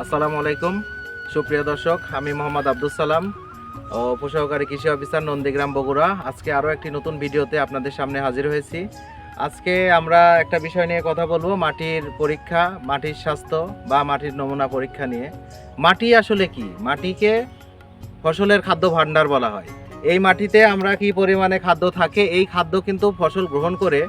আসসালামু আলাইকুম। সুপ্রিয় দর্শক, আমি মোহাম্মদ আব্দুল সালাম ও উপসহকারী কৃষি অফিসার নন্দীগ্রাম বগুড়া। আজকে আরও একটি নতুন ভিডিওতে আপনাদের সামনে হাজির হয়েছি। আজকে আমরা একটা বিষয় নিয়ে কথা বলব, মাটির পরীক্ষা, মাটির স্বাস্থ্য বা মাটির নমুনা পরীক্ষা নিয়ে। মাটি আসলে কি? মাটিকে ফসলের খাদ্য ভাণ্ডার বলা হয়। এই মাটিতে আমরা কি পরিমাণে খাদ্য থাকে? এই খাদ্য কিন্তু ফসল গ্রহণ করে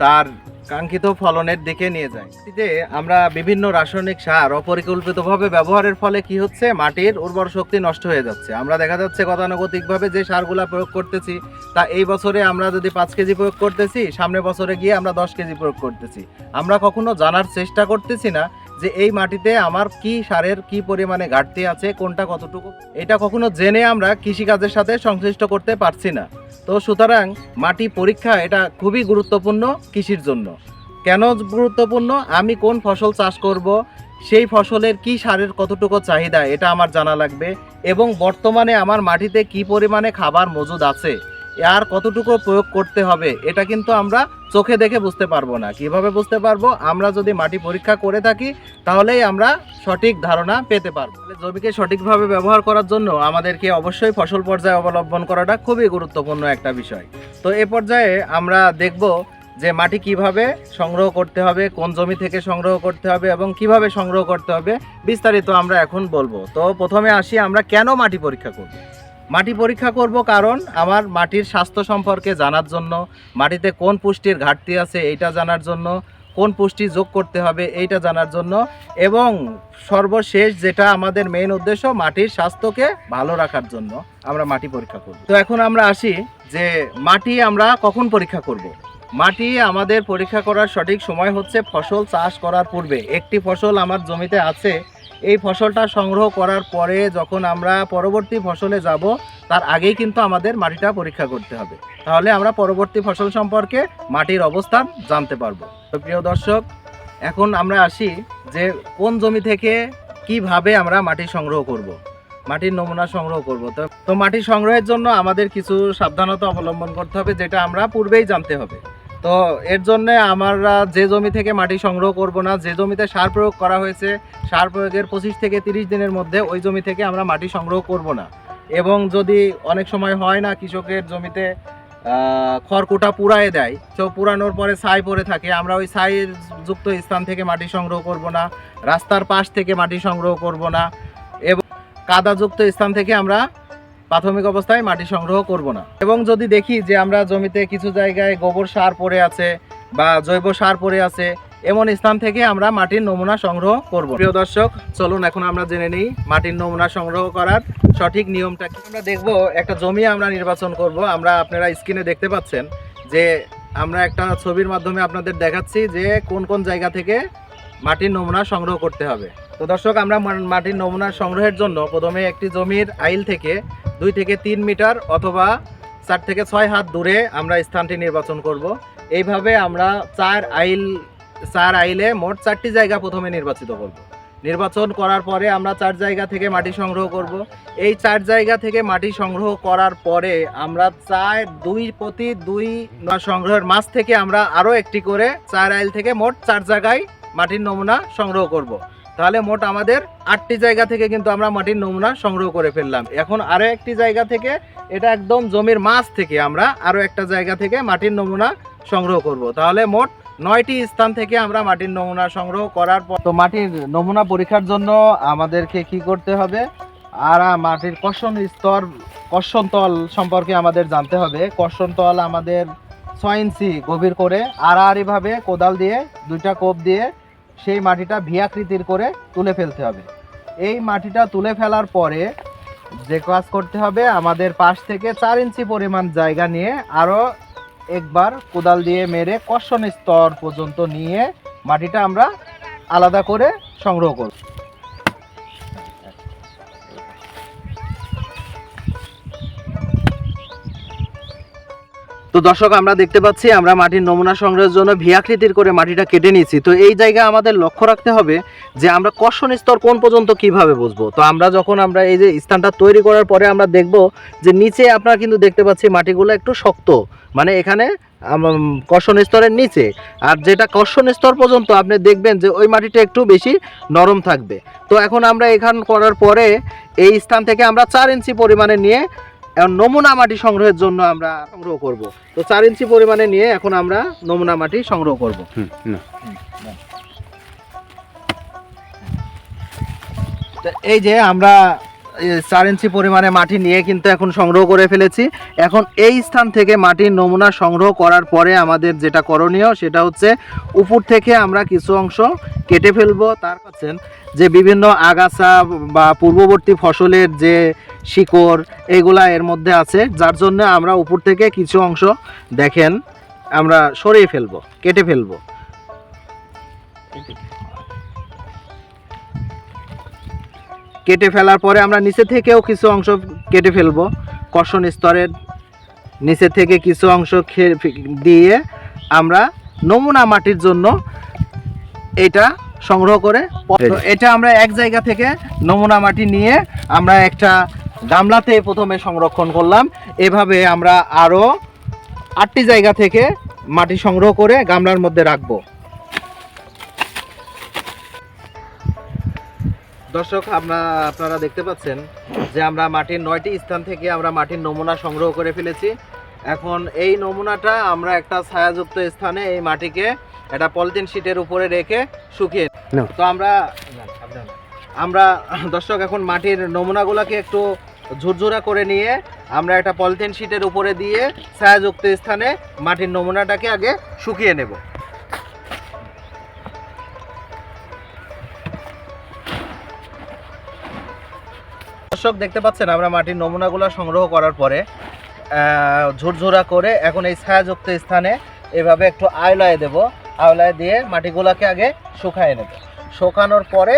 তার কাঙ্ক্ষিত ফলনের দিকে নিয়ে যায়। যে আমরা বিভিন্ন রাসায়নিক সার অপরিকল্পিতভাবে ব্যবহারের ফলে কি হচ্ছে? মাটির উর্বর শক্তি নষ্ট হয়ে যাচ্ছে। আমরা দেখা যাচ্ছে গতানুগতিকভাবে যে সারগুলা প্রয়োগ করতেছি, তা এই বছরে আমরা যদি পাঁচ কেজি প্রয়োগ করতেছি সামনে বছরে গিয়ে আমরা দশ কেজি প্রয়োগ করতেছি। আমরা কখনো জানার চেষ্টা করতেছি না যে এই মাটিতে আমার কি সারের কি পরিমাণে ঘাটতি আছে, কোনটা কতটুকু, এটা কখনো জেনে আমরা কৃষিকাজের সাথে সংশ্লিষ্ট করতে পারছি না। তো সুতরাং মাটি পরীক্ষা এটা খুবই গুরুত্বপূর্ণ কৃষির জন্য। কেন গুরুত্বপূর্ণ? আমি কোন ফসল চাষ করব, সেই ফসলের কি সারের কতটুকু চাহিদা, এটা আমার জানা লাগবে। এবং বর্তমানে আমার মাটিতে কি পরিমাণে খাবার মজুদ আছে আর কতটুকু প্রয়োগ করতে হবে, এটা কিন্তু আমরা চোখে দেখে বুঝতে পারব না। কীভাবে বুঝতে পারব? আমরা যদি মাটি পরীক্ষা করে থাকি, তাহলেই আমরা সঠিক ধারণা পেতে পারব। জমিকে সঠিকভাবে ব্যবহার করার জন্য আমাদেরকে অবশ্যই ফসল পর্যায়ে অবলম্বন করাটা খুবই গুরুত্বপূর্ণ একটা বিষয়। তো এ পর্যায়ে আমরা দেখব যে মাটি কীভাবে সংগ্রহ করতে হবে, কোন জমি থেকে সংগ্রহ করতে হবে এবং কীভাবে সংগ্রহ করতে হবে, বিস্তারিত আমরা এখন বলব। তো প্রথমে আসি আমরা কেন মাটি পরীক্ষা করব? মাটি পরীক্ষা করব কারণ আমার মাটির স্বাস্থ্য সম্পর্কে জানার জন্য, মাটিতে কোন পুষ্টির ঘাটতি আছে এইটা জানার জন্য, কোন পুষ্টি যোগ করতে হবে এইটা জানার জন্য এবং সর্বশেষ যেটা আমাদের মেইন উদ্দেশ্য, মাটির স্বাস্থ্যকে ভালো রাখার জন্য আমরা মাটি পরীক্ষা করব। তো এখন আমরা আসি যে মাটি আমরা কখন পরীক্ষা করব। মাটি আমাদের পরীক্ষা করার সঠিক সময় হচ্ছে ফসল চাষ করার পূর্বে। একটি ফসল আমার জমিতে আছে এই ফসলটা সংগ্রহ করার পরে যখন আমরা পরবর্তী ফসলে যাব, তার আগেই কিন্তু আমাদের মাটিটা পরীক্ষা করতে হবে। তাহলে আমরা পরবর্তী ফসল সম্পর্কে মাটির অবস্থান জানতে পারব। তো প্রিয় দর্শক, এখন আমরা আসি যে কোন জমি থেকে কীভাবে আমরা মাটি সংগ্রহ করব। মাটির নমুনা সংগ্রহ করব। তো তো মাটি সংগ্রহের জন্য আমাদের কিছু সাবধানতা অবলম্বন করতে হবে, যেটা আমরা পূর্বেই জানতে হবে। তো এর জন্য আমরা যে জমি থেকে মাটি সংগ্রহ করব না, যে জমিতে সার প্রয়োগ করা হয়েছে, সার প্রয়োগের পঁচিশ থেকে তিরিশ দিনের মধ্যে ওই জমি থেকে আমরা মাটি সংগ্রহ করব না। এবং যদি অনেক সময় হয় না কৃষকের জমিতে খড়কুটা পুরায়ে দেয়, তো পুরানোর পরে ছাই পড়ে থাকে, আমরা ওই ছাই যুক্ত স্থান থেকে মাটি সংগ্রহ করব না, রাস্তার পাশ থেকে মাটি সংগ্রহ করব না, এবং কাদাযুক্ত স্থান থেকে আমরা প্রাথমিক অবস্থায় মাটি সংগ্রহ করব না। এবং যদি দেখি যে আমরা জমিতে কিছু জায়গায় গোবর সার পড়ে আছে বা জৈব সার পড়ে আছে, এমন স্থান থেকে আমরা মাটির নমুনা সংগ্রহ করব প্রিয় দর্শক, চলুন এখন আমরা জেনে নিই মাটির নমুনা সংগ্রহ করার সঠিক নিয়মটা কি। আমরা দেখব একটা জমি আমরা নির্বাচন করব। আমরা আপনারা স্ক্রিনে দেখতে পাচ্ছেন যে আমরা একটা ছবির মাধ্যমে আপনাদের দেখাচ্ছি যে কোন কোন জায়গা থেকে মাটির নমুনা সংগ্রহ করতে হবে। তো দর্শক, আমরা মাটির নমুনা সংগ্রহের জন্য প্রথমে একটি জমির আইল থেকে দুই থেকে তিন মিটার অথবা চার থেকে ছয় হাত দূরে আমরা স্থানটি নির্বাচন করব। এইভাবে আমরা চার আইল, চার আইলে মোট চারটি জায়গা প্রথমে নির্বাচিত করব। নির্বাচন করার পরে আমরা চার জায়গা থেকে মাটি সংগ্রহ করব। এই চার জায়গা থেকে মাটি সংগ্রহ করার পরে আমরা চার, দুই প্রতি দুই সংগ্রহের মাছ থেকে আমরা আরও একটি করে চার আইল থেকে মোট চার জায়গায় মাটির নমুনা সংগ্রহ করব। তাহলে মোট আমাদের আটটি জায়গা থেকে কিন্তু আমরা মাটির নমুনা সংগ্রহ করে ফেললাম। এখন আরও একটি জায়গা থেকে, এটা একদম জমির মাছ থেকে আমরা আরও একটা জায়গা থেকে মাটির নমুনা সংগ্রহ করব। তাহলে মোট নয়টি স্থান থেকে আমরা মাটির নমুনা সংগ্রহ করার পর, তো মাটির নমুনা পরীক্ষার জন্য আমাদেরকে কি করতে হবে? আর মাটির কর্ষণ স্তর কর্ষণ তল সম্পর্কে আমাদের জানতে হবে। কর্ষণ তল আমাদের ছয় ইঞ্চি গভীর করে আড়াআড়িভাবে কোদাল দিয়ে, দুইটা কোপ দিয়ে সেই মাটিটা ভিয়াকৃতির করে তুলে ফেলতে হবে। এই মাটিটা তুলে ফেলার পরে যে কাজ করতে হবে, আমাদের পাশ থেকে চার ইঞ্চি পরিমাণ জায়গা নিয়ে আরও একবার কোদাল দিয়ে মেরে কর্ষণ স্তর পর্যন্ত নিয়ে মাটিটা আমরা আলাদা করে সংগ্রহ করব। তো দর্শক, আমরা দেখতে পাচ্ছি আমরা মাটির নমুনা সংগ্রহের জন্য ভিয়াকৃতির করে মাটিটা কেটে নিয়েছি। তো এই জায়গায় আমাদের লক্ষ্য রাখতে হবে যে আমরা কর্ষণ স্তর কোন পর্যন্ত কীভাবে বুঝব। তো আমরা যখন আমরা এই যে স্থানটা তৈরি করার পরে আমরা দেখব যে নিচে আপনারা কিন্তু দেখতে পাচ্ছি মাটিগুলো একটু শক্ত। মানে এখানে কর্ষণ স্তরের নিচে। আর যেটা কর্ষণ স্তর পর্যন্ত আপনি দেখবেন যে ওই মাটিটা একটু বেশি নরম থাকবে। তো এখন আমরা এখান করার পরে এই স্থান থেকে আমরা চার ইঞ্চি পরিমাণে নিয়ে এখন নমুনা মাটি সংগ্রহের জন্য আমরা সংগ্রহ করব। তো চার ইঞ্চি পরিমাণে নিয়ে এখন আমরা নমুনা মাটি সংগ্রহ করব। তো এই যে আমরা চার ইঞ্চি পরিমাণে মাটি নিয়ে কিন্তু এখন সংগ্রহ করে ফেলেছি। এখন এই স্থান থেকে মাটির নমুনা সংগ্রহ করার পরে আমাদের যেটা করণীয় সেটা হচ্ছে উপর থেকে আমরা কিছু অংশ কেটে ফেলব। তার পাচ্ছেন যে বিভিন্ন আগাছা বা পূর্ববর্তী ফসলের যে শিকড় এগুলা এর মধ্যে আছে, যার জন্য আমরা উপর থেকে কিছু অংশ দেখেন আমরা সরিয়ে ফেলব, কেটে ফেলব। কেটে ফেলার পরে আমরা নিচে থেকেও কিছু অংশ কেটে ফেলব। কর্ষণ স্তরের নিচে থেকে কিছু অংশ দিয়ে আমরা নমুনা মাটির জন্য এটা সংগ্রহ করে এটা আমরা এক জায়গা থেকে নমুনা মাটি নিয়ে আমরা একটা গামলাতে প্রথমে সংরক্ষণ করলাম। এভাবে আমরা আরও আটটি জায়গা থেকে মাটি সংগ্রহ করে গামলার মধ্যে রাখব। দর্শক আমরা আপনারা দেখতে পাচ্ছেন যে আমরা মাটির নয়টি স্থান থেকে আমরা মাটির নমুনা সংগ্রহ করে ফেলেছি। এখন এই নমুনাটা আমরা একটা ছায়াযুক্ত স্থানে এই মাটিকে একটা পলিথিন শিটের উপরে রেখে শুকিয়ে তো আমরা আমরা দর্শক এখন মাটির নমুনাগুলোকে একটু ঝুরঝুরা করে নিয়ে আমরা একটা পলিথিন শিটের উপরে দিয়ে ছায়াযুক্ত স্থানে মাটির নমুনাটাকে আগে শুকিয়ে নেব। দর্শক দেখতে পাচ্ছেন, আমরা মাটির নমুনাগুলো সংগ্রহ করার পরে ঝুরঝুরা করে এখন এই ছায়াযুক্ত স্থানে এভাবে একটু আয়লায় দেব, আয়লায় দিয়ে মাটিগুলোকে আগে শুকায় নেব। শুকানোর পরে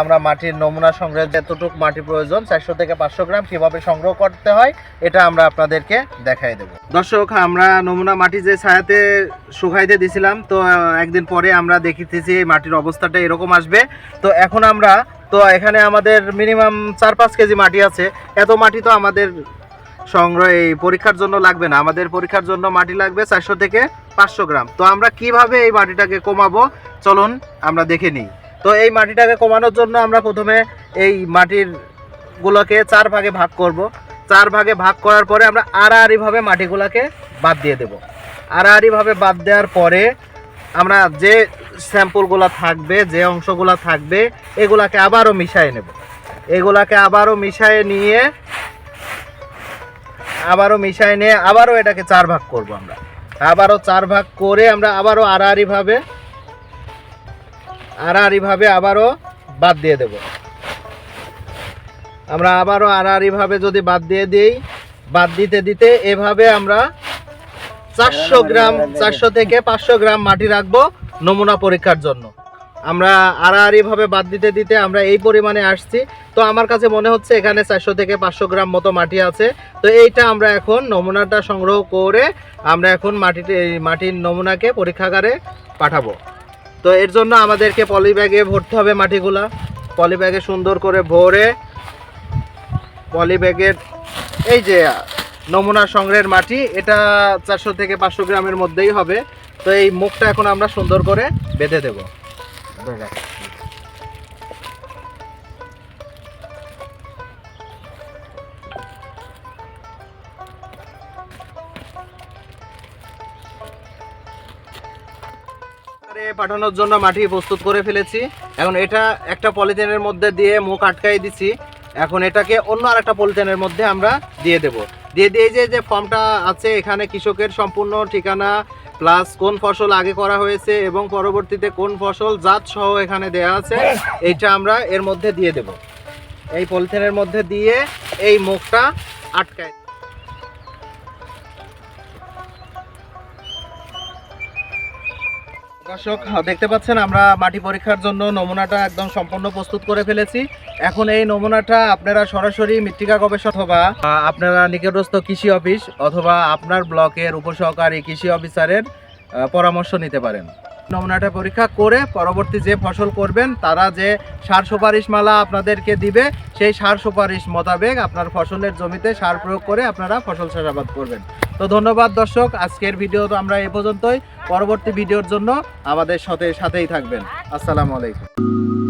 আমরা মাটির নমুনা সংগ্রহের যতটুকু মাটি প্রয়োজন, চারশো থেকে পাঁচশো গ্রাম কীভাবে সংগ্রহ করতে হয়, এটা আমরা আপনাদেরকে দেখাই দেব। দর্শক, আমরা নমুনা মাটি যে ছায়াতে শুকাইতে দিছিলাম, তো একদিন পরে আমরা দেখিতেছি এই মাটির অবস্থাটা এরকম আসবে। তো, এখন আমরা তো এখানে আমাদের মিনিমাম চার পাঁচ কেজি মাটি আছে। এত মাটি তো আমাদের সংগ্রহ এই পরীক্ষার জন্য লাগবে না। আমাদের পরীক্ষার জন্য মাটি লাগবে চারশো থেকে পাঁচশো গ্রাম। তো আমরা কীভাবে এই মাটিটাকে কমাবো? চলুন আমরা দেখে নিই। তো এই মাটিটাকে কমানোর জন্য আমরা প্রথমে এই মাটির গুলোকে চার ভাগে ভাগ করব। চার ভাগে ভাগ করার পরে আমরা আড়াআড়িভাবে মাটিগুলোকে বাদ দিয়ে দেব। আড়াআড়িভাবে বাদ দেওয়ার পরে আমরা যে স্যাম্পলগুলো থাকবে, যে অংশগুলো থাকবে, এগুলাকে আবারও মিশিয়ে নেব। এগুলাকে আবারও মিশিয়ে নিয়ে, আবারও মিশিয়ে নিয়ে আবারও এটাকে চার ভাগ করব আমরা। আবারও চার ভাগ করে আমরা আবারও আড়াআড়িভাবে আড়াআড়িভাবে আবারও বাদ দিয়ে দেব। আমরা আবারও আড়াআড়িভাবে যদি বাদ দিয়ে দিই, বাদ দিতে দিতে এভাবে আমরা চারশো গ্রাম, চারশো থেকে পাঁচশো গ্রাম মাটি রাখব। নমুনা পরীক্ষার জন্য। আমরা আড়াআড়িভাবে বাদ দিতে দিতে আমরা এই পরিমাণে আসছি। তো আমার কাছে মনে হচ্ছে এখানে চারশো থেকে পাঁচশো গ্রাম মতো মাটি আছে। তো এইটা আমরা এখন নমুনাটা সংগ্রহ করে আমরা এখন মাটিতে মাটির নমুনাকে পরীক্ষাগারে পাঠাবো। তো এর জন্য আমাদেরকে পলি ব্যাগে ভরতে হবে মাটিগুলা। পলি ব্যাগে সুন্দর করে ভরে পলি ব্যাগের এই যে নমুনা সংগ্রহের মাটি, এটা চারশো থেকে পাঁচশো গ্রামের মধ্যেই হবে। তো এই মুখটা এখন আমরা সুন্দর করে বেঁধে দেব। আরে, পাঠানোর জন্য মাটি প্রস্তুত করে ফেলেছি। এখন এটা একটা পলিথিনের মধ্যে দিয়ে মুখ আটকাই দিছি। এখন এটাকে অন্য আরেকটা পলিথিনের মধ্যে আমরা দিয়ে দেব। দিয়ে দিয়ে যে যে ফর্মটা আছে, এখানে কৃষকের সম্পূর্ণ ঠিকানা প্লাস কোন ফসল আগে করা হয়েছে এবং পরবর্তীতে কোন ফসল জাত সহ এখানে দেয়া আছে, এইটা আমরা এর মধ্যে দিয়ে দেব। এই পলিথিনের মধ্যে দিয়ে এই মুখটা আটকায় দর্শক, দেখতে পাচ্ছেন আমরা মাটি পরীক্ষার জন্য নমুনাটা একদম সম্পূর্ণ প্রস্তুত করে ফেলেছি। এখন এই নমুনাটা আপনারা সরাসরি মৃত্তিকা গবেষক অথবা আপনারা নিকটস্থ কৃষি অফিস অথবা আপনার ব্লকের উপসহকারী কৃষি অফিসারের পরামর্শ নিতে পারেন। নমুনাটা পরীক্ষা করে পরবর্তী যে ফসল করবেন, তারা যে সার সুপারিশ মালা আপনাদেরকে দিবে, সেই সার সুপারিশ মোতাবেক আপনার ফসলের জমিতে সার প্রয়োগ করে আপনারা ফসল চাষাবাদ করবেন। তো ধন্যবাদ দর্শক, আজকের ভিডিও তো আমরা এ পর্যন্তই। পরবর্তী ভিডিওর জন্য আমাদের সাথে সাথেই থাকবেন। আসসালামু আলাইকুম।